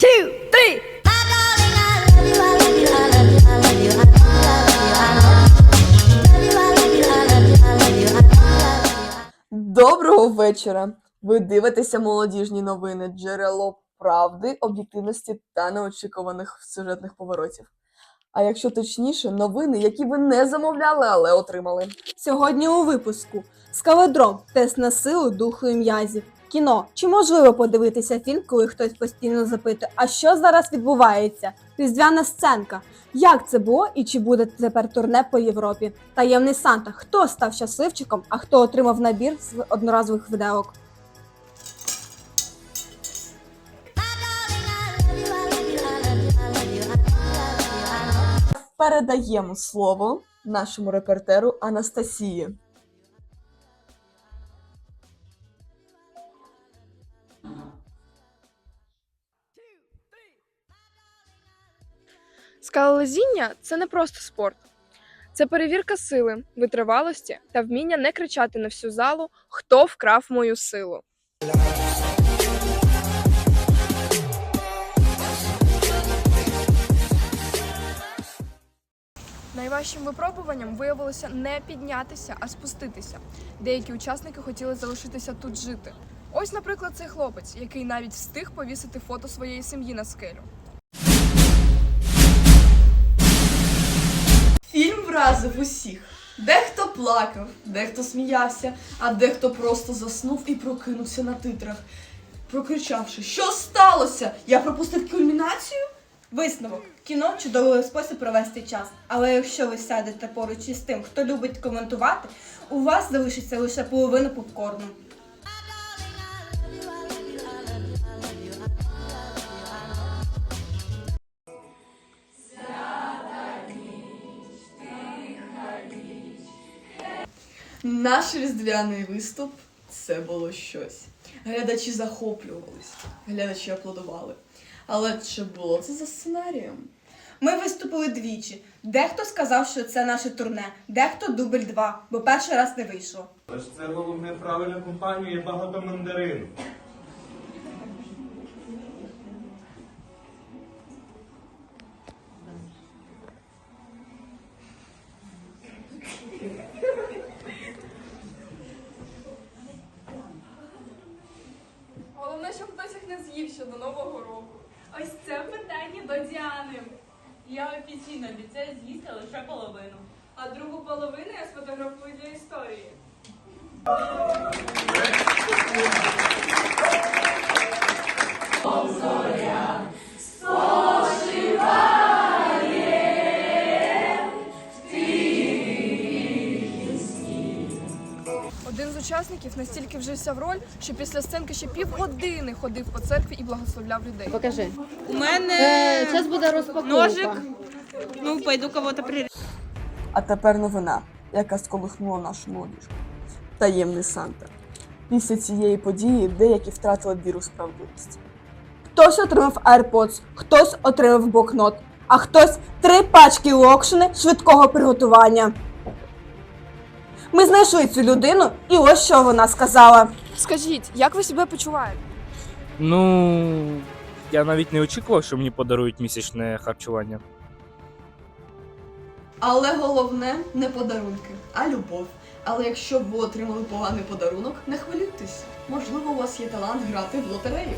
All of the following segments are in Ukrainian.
two, three. Доброго вечора! Ви дивитеся молодіжні новини, джерело правди, об'єктивності та неочікуваних сюжетних поворотів. А якщо точніше, новини, які ви не замовляли, але отримали. Сьогодні у випуску Скалодром тест на силу духу і м'язів. Кіно. Чи можливо подивитися фільм, коли хтось постійно запитує, а що зараз відбувається? Різдвяна сценка. Як це було і чи буде тепер турне по Європі? Таємний Санта. Хто став щасливчиком, а хто отримав набір з одноразових виделок? Передаємо слово нашому репортеру Анастасії. Скалолазіння це не просто спорт. Це перевірка сили, витривалості та вміння не кричати на всю залу, хто вкрав мою силу. Найважчим випробуванням виявилося не піднятися, а спуститися. Деякі учасники хотіли залишитися тут жити. Ось, наприклад, цей хлопець, який навіть встиг повісити фото своєї сім'ї на скелю. Вразив усіх. Дехто плакав, дехто сміявся, а дехто просто заснув і прокинувся на титрах, прокричавши: Що сталося? Я пропустив кульмінацію? Висновок. Кіно чудовий спосіб провести час. Але якщо ви сядете поруч із тим, хто любить коментувати, у вас залишиться лише половина попкорну. Наш різдвяний виступ це було щось. Глядачі захоплювались, глядачі аплодували. Але чи було це за сценарієм? Ми виступили двічі. Дехто сказав, що це наше турне, дехто дубль два, бо перший раз не вийшло. Але ж це головне правильна компанія є багато мандарину. До Нового року. Ось це питання до Діани. Я офіційно обіцяю з'їсти лише половину. А другу половину я сфотографую для історії. Один з учасників настільки вжився в роль, що після сценки ще півгодини ходив по церкві і благословляв людей. Покажи. У мене Зараз буде розпаковка. ножик. Ну, пойду кого-то при... А тепер новина, яка сколихнула нашу молодіжку. Таємний Санта. Після цієї події деякі втратили віру в справедливість. Хтось отримав AirPods, хтось отримав блокнот, а хтось три пачки локшини швидкого приготування. Ми знайшли цю людину, і ось що вона сказала. Скажіть, як ви себе почуваєте? Ну, я навіть не очікував, що мені подарують місячне харчування. Але головне не подарунки, а любов. Але якщо ви отримали поганий подарунок, не хвилюйтесь. Можливо, у вас є талант грати в лотерею.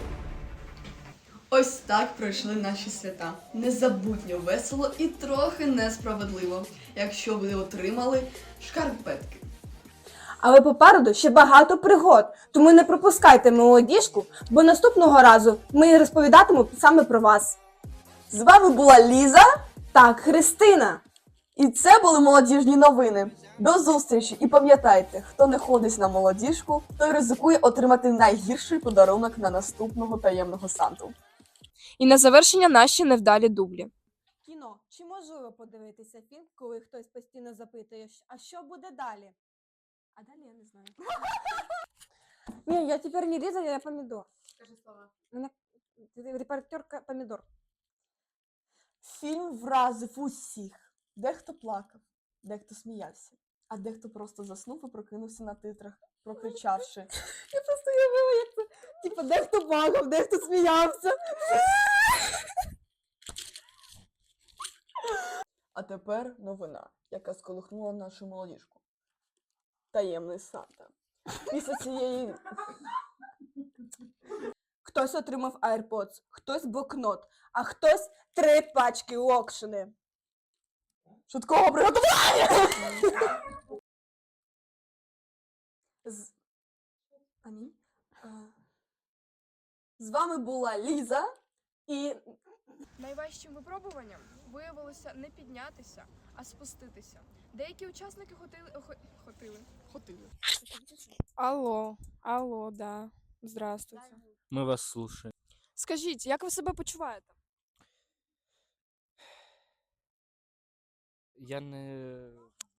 Ось так пройшли наші свята. Незабутньо весело і трохи несправедливо, якщо ви отримали шкарпетки. Але попереду ще багато пригод, тому не пропускайте молодіжку, бо наступного разу ми розповідатимемо саме про вас. З вами була Ліза, Так, Христина. і це були молодіжні новини. До зустрічі! І пам'ятайте, хто не ходить на молодіжку, той ризикує отримати найгірший подарунок на наступного таємного санту. І на завершення наші невдалі дублі. Кіно. Чи можливо подивитися фільм, коли хтось постійно запитує, а що буде далі? А далі я не знаю. Ні, я тепер не Ліза, я помідор. Скажи слова. Мене репортерка помідор. Фільм вразив усіх. Дехто плакав, дехто сміявся, а дехто просто заснув і прокинувся на титрах, прокричавши. Я просто уявила, як це. Типу, дехто багав, дехто сміявся. А тепер новина, яка сколихнула нашу молодіжку. Таємний Санта. Після цієї. Хтось отримав AirPods, хтось блокнот, а хтось три пачки локшини. Швидкого приготування! З... Ані? З вами була Ліза і Найважчим випробуванням виявилося не піднятися, а спуститися. Деякі учасники хотіли хо- хотіли. Хотіли. Алло, алло, да. Здравствуйте. Ми вас слушаємо. Скажіть, як ви себе почуваєте? Я не